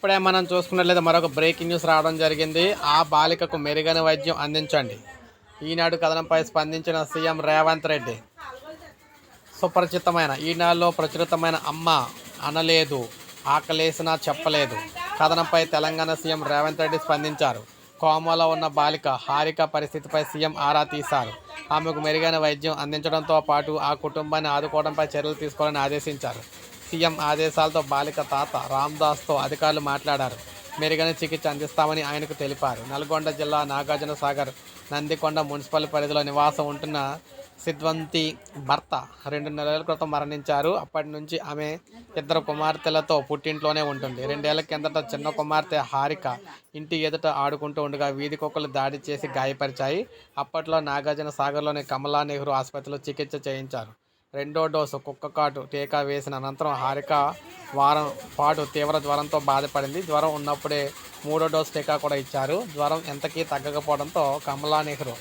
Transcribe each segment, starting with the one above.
ఇప్పుడే మనం చూసుకున్నట్లయితే మరొక బ్రేకింగ్ న్యూస్ రావడం జరిగింది. ఆ బాలికకు మెరుగైన వైద్యం అందించండి. ఈనాడు కథనంపై స్పందించిన సీఎం రేవంత్ రెడ్డి సుపరిచితమైన ఈనాడులో ప్రచురితమైన అమ్మ అనలేదు ఆకలేసినా చెప్పలేదు. కథనంపై తెలంగాణ సీఎం రేవంత్ రెడ్డి స్పందించారు. కోమాలో ఉన్న బాలిక హారిక పరిస్థితిపై సీఎం ఆరా తీశారు. ఆమెకు మెరుగైన వైద్యం అందించడంతో పాటు ఆ కుటుంబాన్ని ఆదుకోవడంపై చర్యలు తీసుకోవాలని ఆదేశించారు. సీఎం ఆదేశాలతో బాలిక తాత రామ్దాస్తో అధికారులు మాట్లాడారు. మెరుగైన చికిత్స అందిస్తామని ఆయనకు తెలిపారు. నల్గొండ జిల్లా నాగార్జున సాగర్ నందికొండ మున్సిపల్ పరిధిలో నివాసం ఉంటున్న సిద్వంతి భర్త రెండు నెలల క్రితం మరణించారు. అప్పటి నుంచి ఆమె ఇద్దరు కుమార్తెలతో పుట్టింట్లోనే ఉంటుంది. రెండేళ్ళ కిందట చిన్న కుమార్తె హారిక ఇంటి ఎదుట ఆడుకుంటూ ఉండగా వీధి కుక్కలు దాడి చేసి గాయపరిచాయి. అప్పట్లో నాగార్జున సాగర్లోని కమలా నెహ్రూ ఆసుపత్రిలో చికిత్స చేయించారు. రెండో డోసు కుక్క కాటు టీకా వేసిన అనంతరం హారిక వారం పాటు తీవ్ర జ్వరంతో బాధపడింది. జ్వరం ఉన్నప్పుడే మూడో డోసు టీకా కూడా ఇచ్చారు. జ్వరం ఎంతకీ తగ్గకపోవడంతో కమలా నెహ్రూ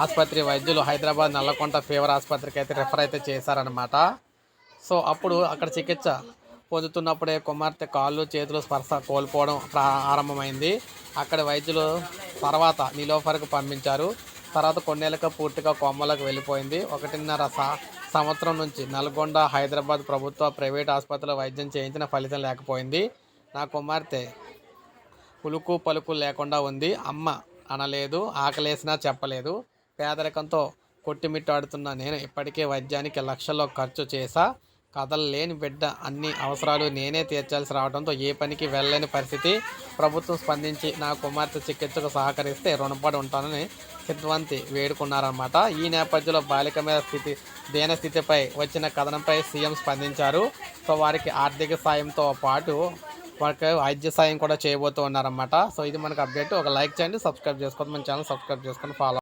ఆసుపత్రి వైద్యులు హైదరాబాద్ నల్లకొండ ఫీవర్ ఆసుపత్రికి అయితే రిఫర్ అయితే చేశారనమాట సో అప్పుడు అక్కడ చికిత్స పొందుతున్నప్పుడే కుమార్తె కాళ్ళు చేతులు స్పర్శ కోల్పోవడం ప్రారంభమైంది. అక్కడ వైద్యులు తర్వాత నిలోఫర్కు పంపించారు. తర్వాత కొన్నేళ్ళకి పూర్తిగా కొమ్మలకు వెళ్ళిపోయింది. ఒకటిన్నర సంవత్సరం నుంచి నల్గొండ హైదరాబాద్ ప్రభుత్వ ప్రైవేట్ ఆసుపత్రిలో వైద్యం చేయించిన ఫలితం లేకపోయింది. నా కుమార్తె పులుకు పలుకు లేకుండా ఉంది. అమ్మ అనలేదు ఆకలేసినా చెప్పలేదు. పేదరికంతో కొట్టిమిట్టాడుతున్న నేను ఇప్పటికే వైద్యానికి లక్షల్లో ఖర్చు చేశా. కదలలేని బిడ్డ అన్ని అవసరాలు నేనే తీర్చాల్సి రావడంతో ఏ పనికి వెళ్ళలేని పరిస్థితి. ప్రభుత్వం స్పందించి నా కుమార్తె చికిత్సకు సహకరిస్తే రుణపడి ఉంటానని సిద్ధాంతి వేడుకున్నారన్నమాట. ఈ నేపథ్యంలో బాలిక మీద స్థితి దేన స్థితిపై వచ్చిన కథనంపై సీఎం స్పందించారు. సో వారికి ఆర్థిక సాయంతో పాటు వారికి వైద్య సాయం కూడా చేయబోతూ ఉన్నారన్నమాట. సో ఇది మనకు అప్డేట్. ఒక లైక్ చేయండి సబ్స్క్రైబ్ చేసుకోండి మన ఛానల్ సబ్స్క్రైబ్ చేసుకొని ఫాలో